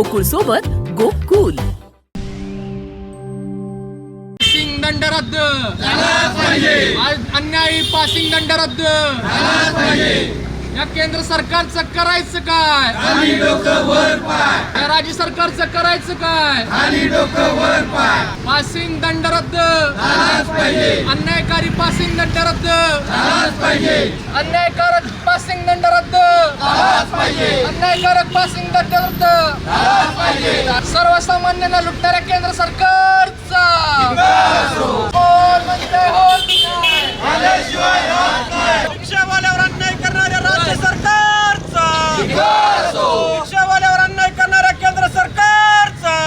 गोकुळ सोबत गोकुल. पासिंग दंड रद्द. आज अन्यायी पासिंग दंड रद्द. या केंद्र सरकारचं करायचं काय? या राज्य सरकारचं करायचं काय? पासिंग दंड रद्द. अन्यायकारी पासिंग दंड रद्द. अन्यायकारक पासिंग दंड रद्द. अन्यायकारक पासिंग दंड रद्द. सर्वसामान्यांना लुटणाऱ्या केंद्र सरकारचा. कोण म्हणतंय होत नाही? रिक्षावाल्यावर अन्याय करणाऱ्या राज्य सरकारचा रिक्षावाल्यावर अन्याय करणाऱ्या केंद्र सरकारचा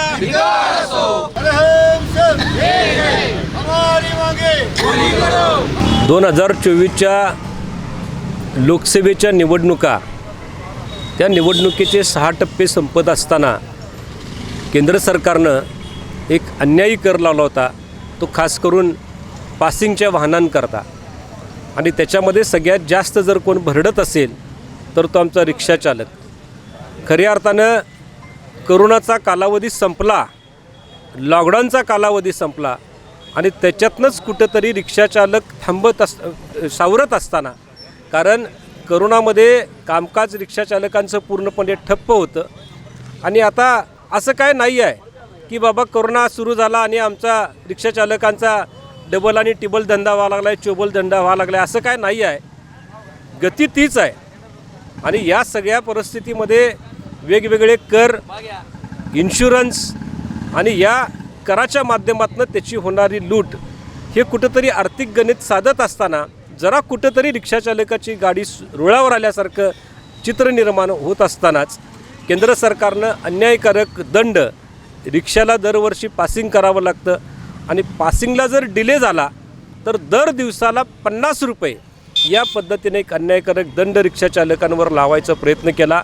दोन हजार चोवीसच्या लोकसभेच्या निवडणुका त्या निवडणुकीचे सहा टप्पे संपत असताना केंद्र सरकारनं एक अन्यायी कर लावला होता. तो खास करून पासिंगच्या वाहनांकरता. आणि त्याच्यामध्ये सगळ्यात जास्त जर कोण भरडत असेल तर तो आमचा रिक्षाचालक खऱ्या अर्थानं करोनाचा कालावधी संपला लॉकडाऊनचा कालावधी संपला आणि त्याच्यातनंच कुठंतरी रिक्षाचालक थांबत अस सावरत असताना. कारण करोनामध्ये कामकाज रिक्षाचालकांचं पूर्णपणे ठप्प होतं. आणि आता असं काय नाही आहे की बाबा करोना सुरू झाला आणि आमचा रिक्षाचालकांचा डबल आणि टिबल धंदा व्हावा लागला आहे चोबल धंदा व्हावा लागला आहे असं काय नाही आहे. गती तीच आहे. आणि या सगळ्या परिस्थितीमध्ये वेगवेगळे कर इन्शुरन्स आणि या कराच्या माध्यमातून त्याची होणारी लूट हे कुठंतरी आर्थिक गणित साधत असताना जरा कुठंतरी रिक्षाचालकाची गाडी सु- रुळावर आल्यासारखं चित्र निर्माण होत असतानाच केंद्र सरकारनं अन्यायकारक दंड रिक्षाला दरवर्षी पासिंग करावं लागतं आणि पासिंगला जर डिले झाला तर दर दिवसाला पन्नास रुपये या पद्धतीने एक अन्यायकारक दंड रिक्षाचालकांवर लावायचा प्रयत्न केला.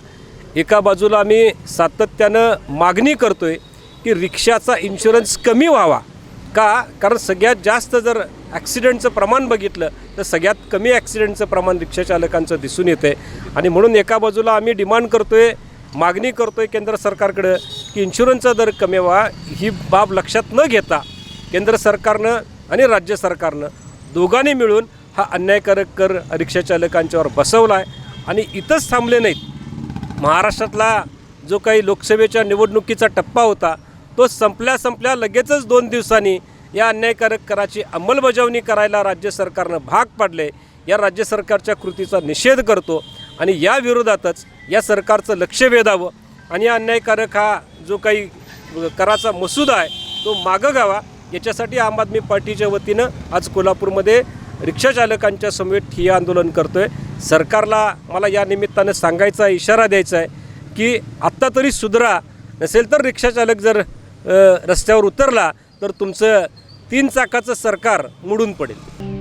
एका बाजूला आम्ही सातत्यानं मागणी करतो आहे की रिक्षाचा इन्शुरन्स कमी व्हावा. का? कारण सगळ्यात जास्त जर ॲक्सिडेंटचं प्रमाण बघितलं तर सगळ्यात कमी ॲक्सिडेंटचं प्रमाण रिक्षाचालकांचं दिसून येतं आहे आणि म्हणून एका बाजूला आम्ही डिमांड करतो आहे मागणी करतो आहे केंद्र सरकारकडं की इन्शुरन्सचा दर कमी व्हा. ही बाब लक्षात न घेता केंद्र सरकारनं आणि राज्य सरकारनं दोघांनी मिळून हा अन्यायकारक कर रिक्षाचालकांच्यावर बसवला आहे आणि इथंच थांबले नाहीत. महाराष्ट्रातला जो काही लोकसभेच्या निवडणुकीचा टप्पा होता तो संपल्या संपल्या लगेचच दोन दिवसांनी या अन्यायकारक कराची अंमलबजावणी करायला राज्य सरकारनं भाग पाडले. या राज्य सरकारच्या कृतीचा निषेध करतो आणि या विरोधातच या सरकारचं लक्ष वेधावं आणि या अन्यायकारक हा जो काही कराचा मसुदा आहे तो मागं घ्यावा. याच्यासाठी आम आदमी पार्टीच्या वतीनं आज कोल्हापूरमध्ये रिक्षाचालकांच्या समवेत ठिय्या आंदोलन करतोय. सरकारला मला या निमित्तानं सांगायचा इशारा द्यायचा आहे की आत्ता तरी सुधरा. नसेल तर रिक्षाचालक जर रस्त्यावर उतरला तर तुमचं तीन चाकाचं सरकार मोडून पडेल.